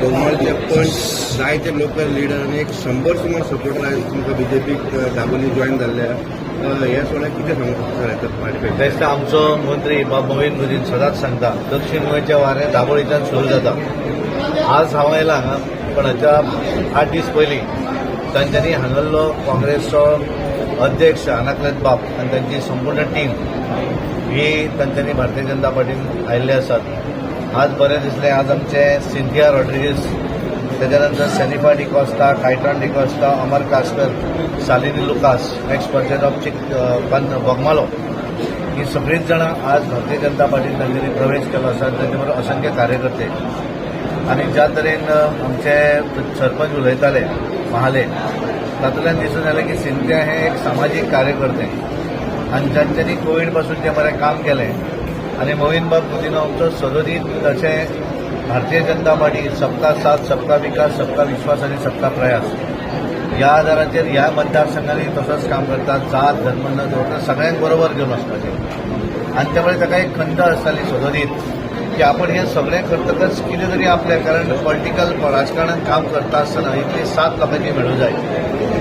बोगमाळचे पण जायते local leader आणि एक शंबर सुमार सपोर्टर बी जे पीक दाबोली जॉईन जाल्ल्या ह्या सोड्याक कितें सांगूंक शकता बेस्ट आमचो मंत्री बाब नवीन मोदीन सदांच सांगता दक्षिण गोंयच्या वारें दाबोळीच्यान सुरू जाता आज हांव आयला हांगा पण हाच्या आठ दीस पयलीं तांच्यांनी हांगल्लो काँग्रेसचो अध्यक्ष अनाकलेत बाब आनी तांची संपूर्ण टीम ही तांच्यांनी भारतीय जनता पार्टीन आयिल्ले आसात आज बरें दिसलें. आज आमचे सिंथिया रॉड्रिगीस त्याच्या नंतर Sanifa D'Costa Cayton D'Costa Amar Kaskar Salini Lucas X percent of चिक बोगमालो. ही सगळीच जाणां आज भारतीय जनता पार्टीन तांच्यांनी प्रवेश केलो आसा तांचे बरोबर असंख्य कार्यकर्ते. आणि ज्या तरेन आमचे सरपंच उलयताले महाले तातूंतल्यान दिसून आलें की सिंधिया हे एक सामाजीक कार्यकर्ते. आनी जांच्यांनी कोवीडपासून जें बरें काम केलें आनी मोहिनबाब बाब मोदीनो आमचो भारतीय जनता पार्टी सबका साथ सबका विकास सबका विश्वास आणि सबका प्रयास ह्या आदाराचेर ह्या मतदारसंघांनी तसंच काम करतात जात धर्म न दवरता सगळ्यांक बरोबर घेवन वचपाचें आनी त्यामुळे ताका एक खंत आसताली सदोदीत की आपण हे सगळें करतकच कितें तरी आपल्या कारण पॉलिटिकल राजकारणात काम करता आसतना इतली सात लोकांची मेळूं जाय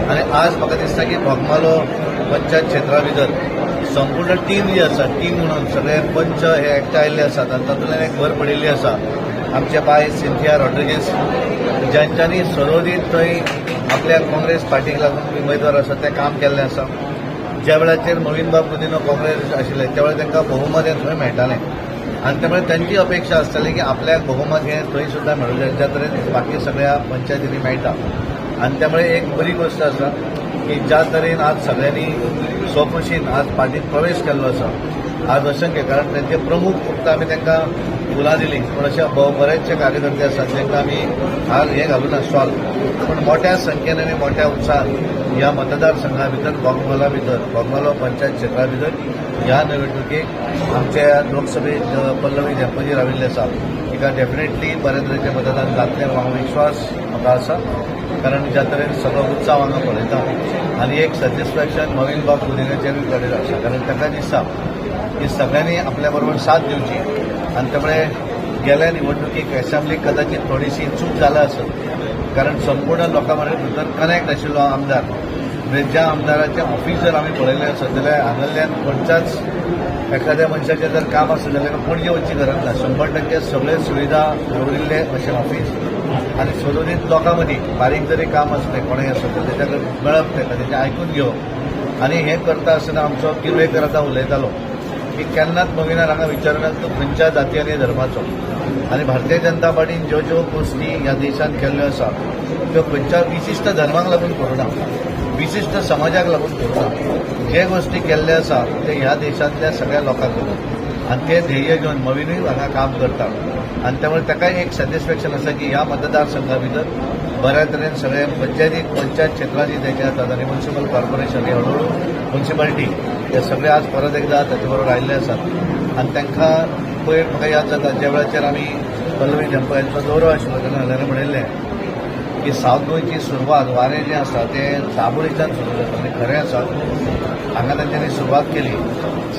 आनी आज म्हाका दिसता की बोगमालो पंचायत क्षेत्रा भितर संपूर्ण टीम जी आसा टीम म्हणून सगळे पंच हे एकठांय आयिल्ले आसात आनी तातूंतल्यान एक भर पडिल्ली आसा आमचे बाय सिंथिया रॉड्रिगीस ज्यांच्यांनी सरोदीत थंय आपल्या काँग्रेस पार्टीक लागून उमेदवार आसा ते काम केल्लें आसा ज्या वेळाचेर नवीन बाब मोदीनो काँग्रेस आशिल्ले त्या वेळार तांकां बहुमत हे थंय मेळटालें आनी त्यामुळे त्यांची अपेक्षा आसतली की आपल्याक बहुमत हे थंय सुद्दां मेळूं जाय ज्या तरेन बाकी सगळ्या पंचायतींनी मेळटा आनी त्यामुळे एक बरी गोष्ट आसा की ज्या तरेन आज सगळ्यांनी स्वखुशीन आज पार्टीत प्रवेश केल्लो आसा आज असंख्य कारण त्यांचे प्रमुख फक्त आमी तांकां फुलां दिलीं पूण अशे ब- बरेचशे कार्यकर्ते आसात तांकां आमी हार हे घालून स्टॉल पूण मोठ्या संख्येन आनी मोठ्या उत्साहान ह्या मतदारसंघा भितर बोगमाला भितर बोगमालो पंचायत क्षेत्रा भितर ह्या निवडणुकीक आमच्या लोकसभेत पल्लवी धेंपजी राविल्ले आसा तिका डेफिनेटली बऱ्या तरेचें मतदान जातलें हो विश्वास म्हाका आसा कारण ज्या तरेन सगळो उत्साह हांगा पळयता आनी एक सॅटिस्फॅक्शन नवीन बाब मोदीनाचेर कडेन आसा कारण ताका दिसता की सगळ्यांनी आपल्या बरोबर साथ दिवची आनी त्यामुळे गेल्या निवडणुकीक असेंब्लीक कदाचित थोडीशी चूक जाला आसत कारण संपूर्ण लोकां भितर कनेक्ट आशिल्लो आमदार. म्हणजे ज्या आमदाराचें ऑफिस जर आमी पळयलें आसत जाल्यार हांगाल्यान खंयच्याच एखाद्या मनशाचें जर काम आसत जाल्यार पणजे वचची गरज ना शंबर टक्के सगळे सुविधा दवरिल्ले अशें ऑफिस आनी सदोदीत लोकां मदीं बारीक जरी काम आसलें कोणेंय आसत तेच्या मेळप तेका तेचें आयकून घेवप आनी हें करता आसतना आमचो किर्वेकर आतां उलयतालो. की केन्नाच नविनार हांगा विचारनात तो खंयच्या जाती आनी धर्माचो. आनी भारतीय जनता पार्टीन ज्यो ज्यो गोश्टी ह्या देशांत केल्ल्यो आसा त्यो खंयच्या विशिश्ट धर्माक लागून करूना विशिश्ट समाजाक लागून करूना जे गोश्टी केल्ले आसा ते ह्या देशांतल्या सगळ्या लोकांक लागून. आनी ते ध्येय घेवन मविनूय हांगा काम करता आनी त्यामुळे ताकाय एक सॅटिस्फॅक्शन आसा की ह्या मतदारसंघा भितर बऱ्या तरेन सगळे पंचायती पंचायत क्षेत्रांनी तेचे आसा आनी म्युन्सिपल कॉर्पोरेशन हे हळूहळू म्युन्सिपालिटी हे सगळे आज परत एकदा ताचे बरोबर आयिल्ले आसात आनी तांकां पयर म्हाका याद जाता ज्या वेळाचेर आमी पल्लवी टेंपल यांचो दौरो आशिल्लो तेन्ना हांवें म्हणिल्लें की सावथ गोंयची सुरवात वारें जें आसा तें दाबोळीच्यान सुरू जाता म्हणजे आनी खरें आसा हांगा तांच्यांनी सुरवात केली.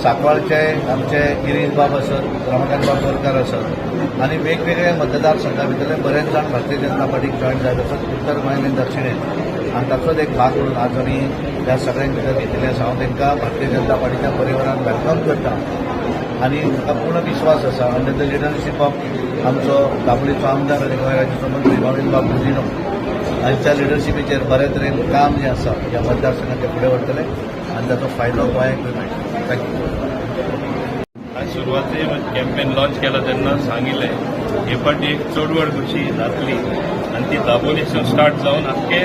सांकवाळचे आमचे गिरीश बाब आसत रमाकांत बाब आसत आनी वेगवेगळ्या मतदारसंघा भितरले बरेच जाण भारतीय जनता पार्टीक जॉईन जायत आसत उत्तर गोंय आनी दक्षिणेंत. आनी ताचोच एक भाग म्हणून आज आमी ह्या सगळ्यां भितर घेतिल्ले आसा हांव तांकां भारतीय जनता पार्टीच्या परिवारान वेलकम करता. आनी म्हाका पूर्ण विश्वास आसा अंडर द लिडरशीप ऑफ आमचो दाबोळीचो आमदार आनी गोंय राज्याचो मंत्री नवीन बाब मोदीनो हांच्या लिडरशिपीचेर बऱ्या तरेन काम जें आसा ह्या मतदारसंघात फुडें व्हरतले आनी ताचो फायदो गोंयाक मेळटलो थँक्यू सुरवाते कॅम्पेन लॉन्च केला तेन्ना सांगिल्लें हे फाटी एक चडवड कशी जातली आनी ती दाबोलीसून स्टार्ट जावन आख्खे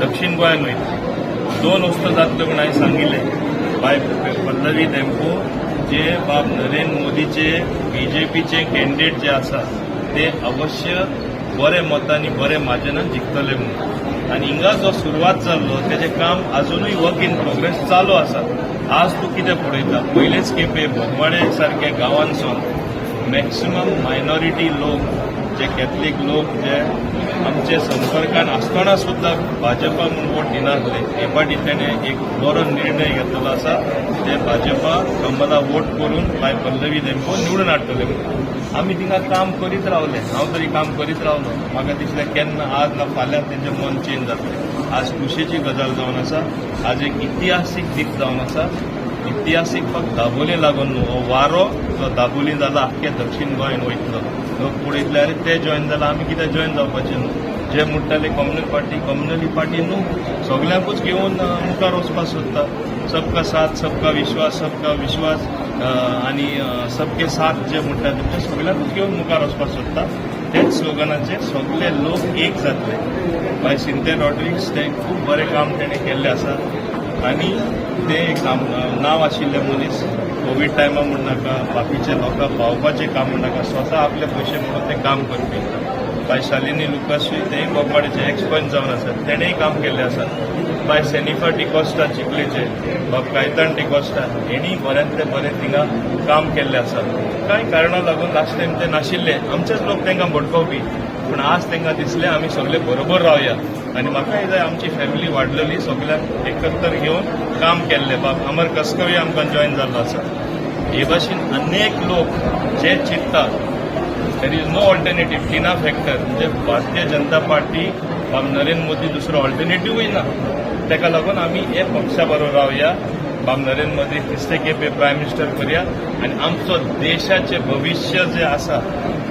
दक्षिण गोंयान वयतली दोन वस्तू जातल्यो म्हूण हांवें सांगिल्लें बाय पल्लवी धेंपो जे बाब नरेंद्र मोदीचे बीजेपीचे कॅन्डिडेट जे आसा ते अवश्य बरे मतांनी बरे मार्जिनान जिखतले म्हणून. आनी हिंगा जो सुरवात जाल्लो तेजें काम आजुनूय वर्क इन प्रोग्रेस चालू आसा आज तूं कितें पळयता पयलेच खेपे बोगमाडे सारके गांवांसून मॅक्सिमम मायनॉरिटी लोक जे कॅथलीक लोक जे आमचे संपर्कान आसतना सुद्दां भाजपा म्हणून वोट दिनासले हे फाटी तेणें एक बरो निर्णय घेतलेलो आसा ते भाजपा कमला वोट करून बाय पल्लवी देमको निवडून हाडटले आम्ही आमी काम करीत रावले. हांव तरी काम करीत रावलो. म्हाका दिसलें केन्ना आज ना फाल्यां तेंचें मन चेंज जातलें आज खुशेची गजाल जावन आसा आज एक इतिहासीक दीस जावन आसा इतिहासीक फक्त दाबोले लागून न्हू हो वारो जो दाबोली जाला आख्खें दक्षिण गोंयान वयतलो लोक पळयतले आरे ते जॉयन जाला आमी कित्याक जॉयन जावपाचें न्हू जे म्हणटाले कम्युनल पार्टी कम्युनली पार्टी न्हू सगल्यांकूच घेवन मुखार वचपाक सोदता सबका साथ सबका विश्वास सबका विश्वास. आणि आनी सबके साथ जे म्हणटा ते सगल्यांकूच घेवन मुखार वचपाक सोदता तेच स्लोगनाचेर सगळे लोक एक जातले. बाय सिंथे रॉड्रिक्स ते खूब बरें काम तेणें केल्लें आसा आनी ते एक नांव आशिल्ले मनीस कोवीड टायमा म्हण नाका बाकीचे लोकांक पावपाचें काम म्हण नाका स्वता आपले पयशे म्हणून ते काम करपी बाय शालिनी लुकासूय तेय बोगमाडेचे एक्सपंच जावन आसात तेणेय काम केल्लें आसा बाय सेनिफा डिकॉस्टा चिखलेचे बाब कायतान डिकॉस्टा हेणीय बऱ्यांतले बरें थिंगा काम केल्लें आसा कांय कारणां लागून लास्ट टायम ते नाशिल्ले आमचेच लोक तांकां भडकवपी पूण आज तांकां दिसलें आमी सगळे बरोबर रावया आनी म्हाकाय जाय आमची फॅमिली वाडलेली सगळ्यांक एकत्र घेवन काम केल्लें बाब अमर कसकवी आमकां जॉईन जाल्लो आसा हे भाशेन अनेक लोक जे चिंततात there is no alternative TINA factor म्हणजे भारतीय जनता पार्टी नरेंद्र मोदी दुसरो ऑल्टरनेटिव्हय ना. तेका लागून आमी हे पक्षा बरोबर रावया बाब नरेंद्र मोदी तिसरे खेपे प्रायम मिनिस्टर करया आनी आमचो देशाचें भविश्य जें आसा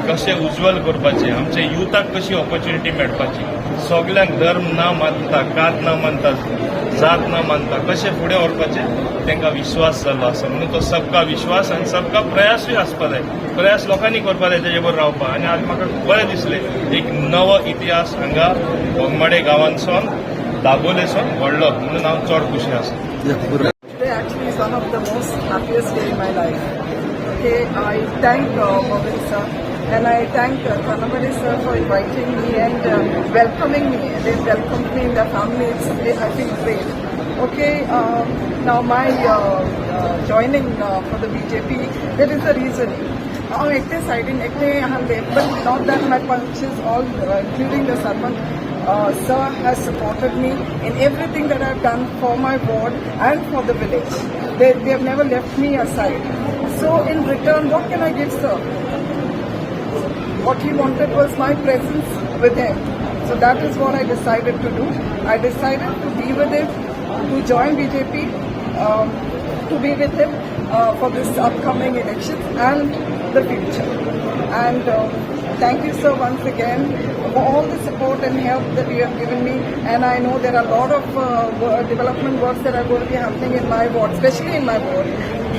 कशें उज्वल करपाचें आमच्या युथाक कशी ऑपॉर्च्युनिटी मेळपाची सगल्यांक धर्म ना मानता कात ना मानता जात ना मानता कशें फुडें व्हरपाचें तांकां विश्वास जाल्लो आसा. म्हणून तो सबका विश्वास आनी सबका प्रयासूय आसपा जाय प्रयास लोकांनी करपा जाय तेजे बरोबर रावपा. आनी आज म्हाका बरें दिसलें एक नवो इतिहास हांगा बोगमाडे गांवांतसून दाबोलेसून व्हडलो. म्हणून हांव चड खुशी आसा. One of the most happiest day in my life. Okay, I thank uh, sir and I thank uh, Kanamadi sir for inviting me and uh, welcoming me. They welcomed me in their family. It's, I feel great. Okay, um, now my uh, uh, joining uh, for the BJP, there is a reason. Now, ekte siding, ekte yahan de, but not that my punches, all uh, including the Sarpan, uh, sir has supported me in everything that I've done for my ward and for the village. They, they have never left me aside. So in return, what can I give sir? What he wanted was my presence with him. So that is what I decided to do. I decided to be with him, to join BJP, um, to be with him uh, for this upcoming elections and the future. And um, thank you, sir, once again for all the support and help that you have given me. And I know there are a lot of uh, development works that are going to be happening in my ward, especially in my ward.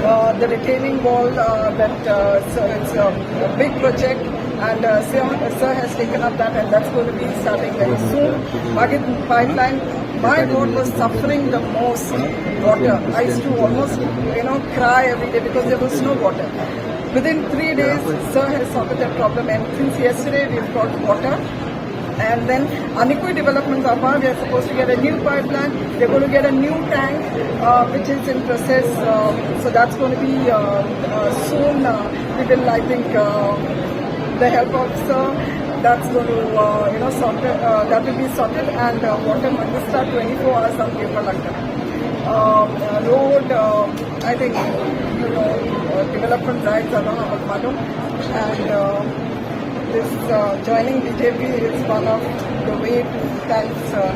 Uh, the retaining wall uh, that uh, so it's a, a big project and uh, sir, sir has taken up that and that's going to be starting very soon. Market pipeline, my ward was suffering the most water. I used to almost you know cry every day because there was no water. Within three days, sir has sorted that problem and since yesterday we've got water. And then Anikoi developments are. We are supposed to get a new pipeline. They're going to get a new tank, uh, which is in process. Uh, so that's going to be uh, uh, soon. Uh, we will, I think, uh, the help of sir. That's going to, uh, you know, sort uh, that will be sorted. And uh, water must start 24 hours on paper like that. Uh, road, uh, I think, you know, development rights are not about Madam. And uh, this uh, joining BJP is one of the way to thanks uh,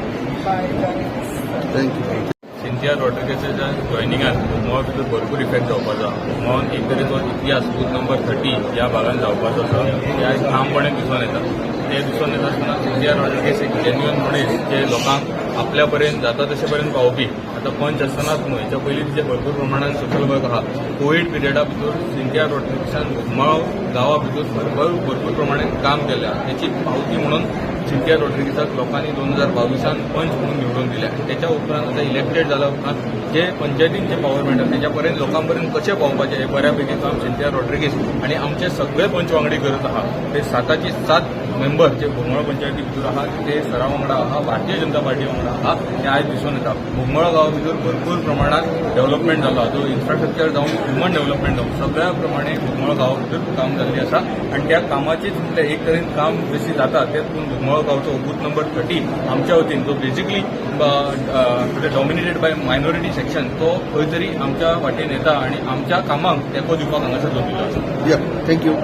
by joining this. सिंथिया रॉड्रिगेसच्या जॉईनिंगान बोगमावा भितर भरपूर effect जावपाचो बोगमावान एक तरेचो इतिहास बूथ नंबर थर्टी ह्या भागात जावपाचो आसा आयज ठामपणे दिसून येता ते दिसून येता आसतना सिंथिया रॉड्रिगेस एक जेन्युअन मनीस जे लोकांक आपल्या पर्यंत जाता तशे पर्यंत पावोवपी आतां पंच आसतनाच न्हू हेच्या पयलीं तिचे भरपूर प्रमाणान सोशल वर्क आहा कोवीड पिरियडा भितर सिंथिया प्रोटेक्शन बोगमाळो गांवा भितर भरपूर भरपूर प्रमाणान काम केलें. हेची पावती म्हणून सिंथिया रॉड्रिगेसाक लोकांनी दोन हजार बावीसान पंच म्हणून निवडून दिले आणि त्याच्या उपरांत आता इलेक्टेड जाल्या उपरांत जे पंचायतीन जे पावर मेळटा त्याच्या पर्यंत लोकांपर्यंत कशें पावपाचें हे बऱ्यापैकी काम सिंथिया रॉड्रिगेस आणि आमचे सगळे पंच वांगडी करत आहात. ते साताची सात मेंबर जे बोगमाळो पंचायती भितर आहात ते सरा वांगडा आहा भारतीय जनता पार्टी वांगडा आहा ते आयज दिसून येता बोगमाळो गांवा भितर भरपूर प्रमाणात डेव्हलपमेंट जालो जो इन्फ्रास्ट्रक्चर जावन ह्युमन डेव्हलपमेंट जावं सगळ्या प्रमाणे बोगमाळो गांवा भितर काम जाल्लें आसा आणि त्या कामाचीच म्हणजे एक तरेन काम जशी जाता तेतून बोगमाळो गांवचो बूथ नंबर थर्टी आमच्या वतीन जो basically dominated by minority section तो खंय तरी आमच्या वाटेन येता आणि आमच्या कामांक तेंको दिवपाक हांगासर जोडिल्लो आसा. थँक्यू